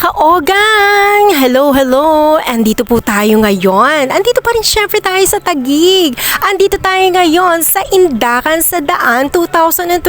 kaogang! Hello, hello! Andito po tayo ngayon. Andito pa rin syempre tayo sa Tagig. Andito tayo ngayon sa Indakan sa Daan 2024.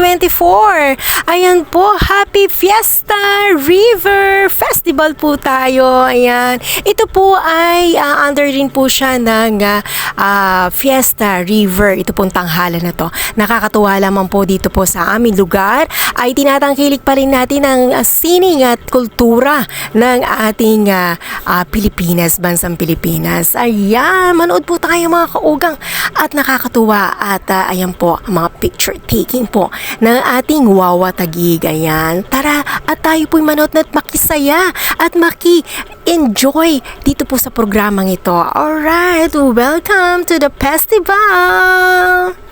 Ayan po, Happy Fiesta River Festival po tayo. Ayan. Ito po ay ah, under rin po siya ng ah, ah, Fiesta River. Ito pong tanghalan na to. Nakakatuwa lamang po dito po sa aming lugar ay tinatangkilik pa rin natin ang sining at kultura ng ating ah, ah, Pilipinas, bansang Pilipinas. Ayan, manood po tayo mga kaugang at nakakatuwa at ah, ayan po ang mga picture taking po ng ating Wawa Tagig. Ayan, tara at tayo po'y manood at makisaya at maki-enjoy dito po sa programang ito. Alright, welcome to the festival!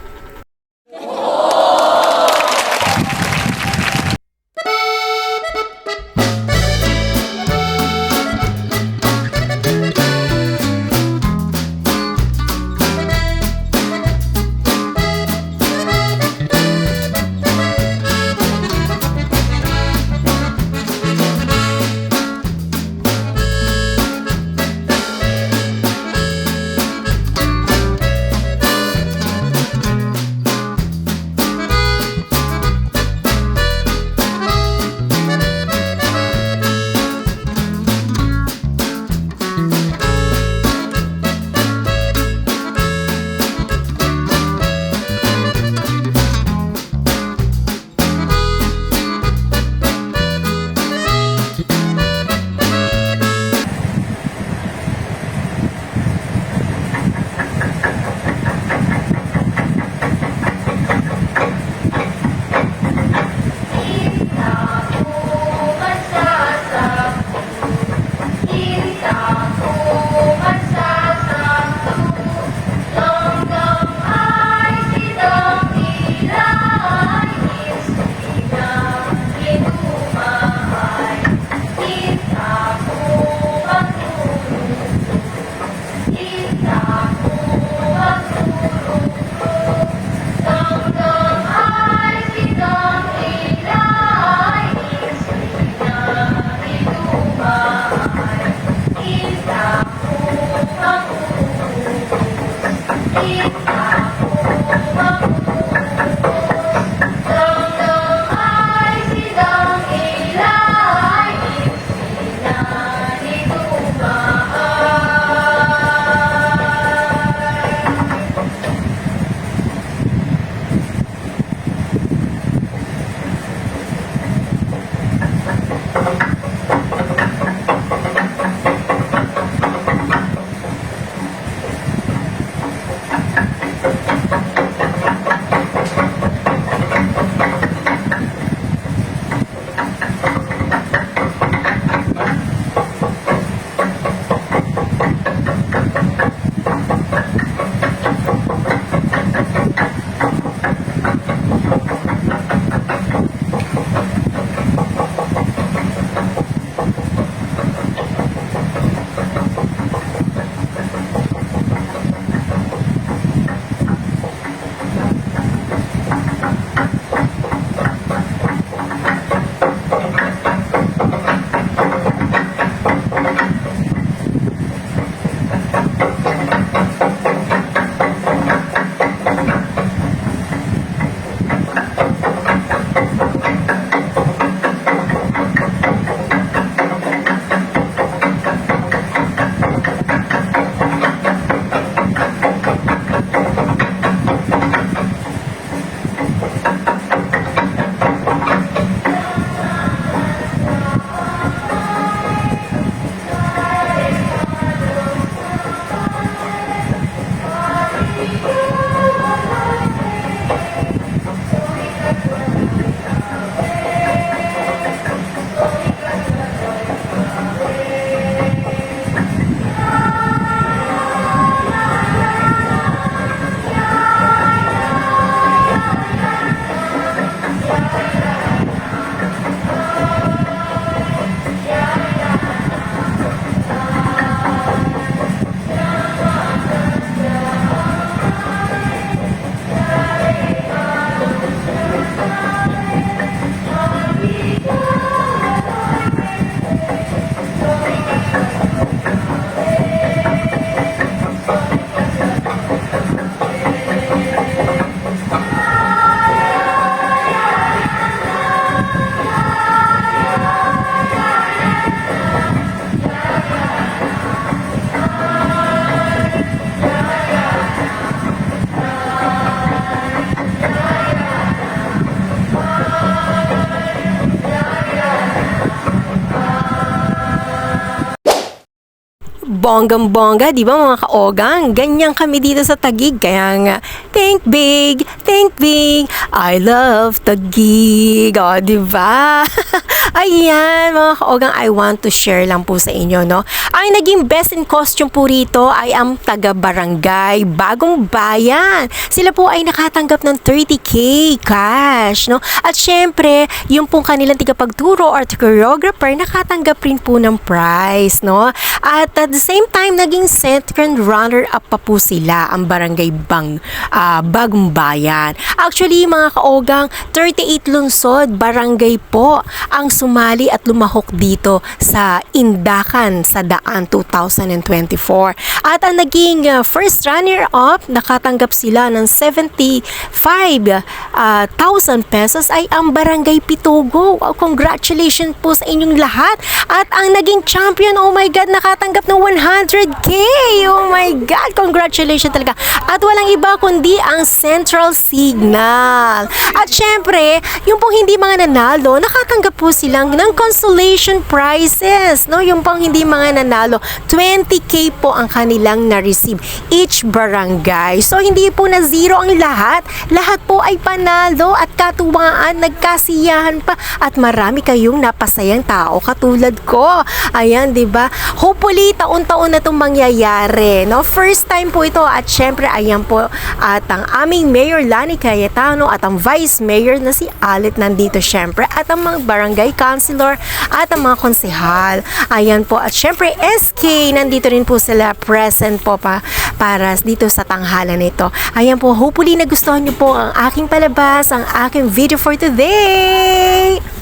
Bonggang-bongga, di ba mga kaogang? Ganyan kami dito sa Tagig. Kaya nga, think big, think big, I love Tagig. O, di ba? Ayan, mga kaogang, I want to share lang po sa inyo, no? Ang naging best in costume po rito ay ang taga-barangay, bagong bayan. Sila po ay nakatanggap ng 30k cash, no? At syempre, yung pong kanilang tigapagturo or choreographer, nakatanggap rin po ng prize, no? At at the same time, naging second runner-up pa po sila, ang barangay Bang, ah, Bagong. Actually, mga kaogang, 38 lungsod, barangay po, ang sumali at lumahok dito sa Indakan sa Daan 2024. At ang naging ah, first runner-up, nakatanggap sila ng 75,000 pesos ay ang barangay Pitogo. Wow, congratulations po sa inyong lahat. At ang naging champion, oh my God, nakatanggap ng 100k. Oh my God, congratulations talaga. At walang iba kundi ang Central Signal. At syempre, yung pong hindi mga nanalo, nakatanggap po silang ng consolation prizes. No? Yung pong hindi mga nanalo, 20k po ang kanilang na-receive each barangay. So, hindi po na zero ang lahat. Lahat po ay panalo at katuwaan, nagkasiyahan pa at marami kayong napasayang tao katulad ko. Ayan, 'di ba? Hopefully taon-taon na 'tong mangyayari, no? First time po ito at syempre ayan po at ang aming Mayor Lani Cayetano at ang Vice Mayor na si Alit nandito syempre at ang mga barangay councilor at ang mga konsehal. Ayan po at syempre SK nandito rin po sila present po pa para dito sa tanghalan nito. Ayan po, hopefully nagustuhan niyo po ang aking palabas, ang aking video for today.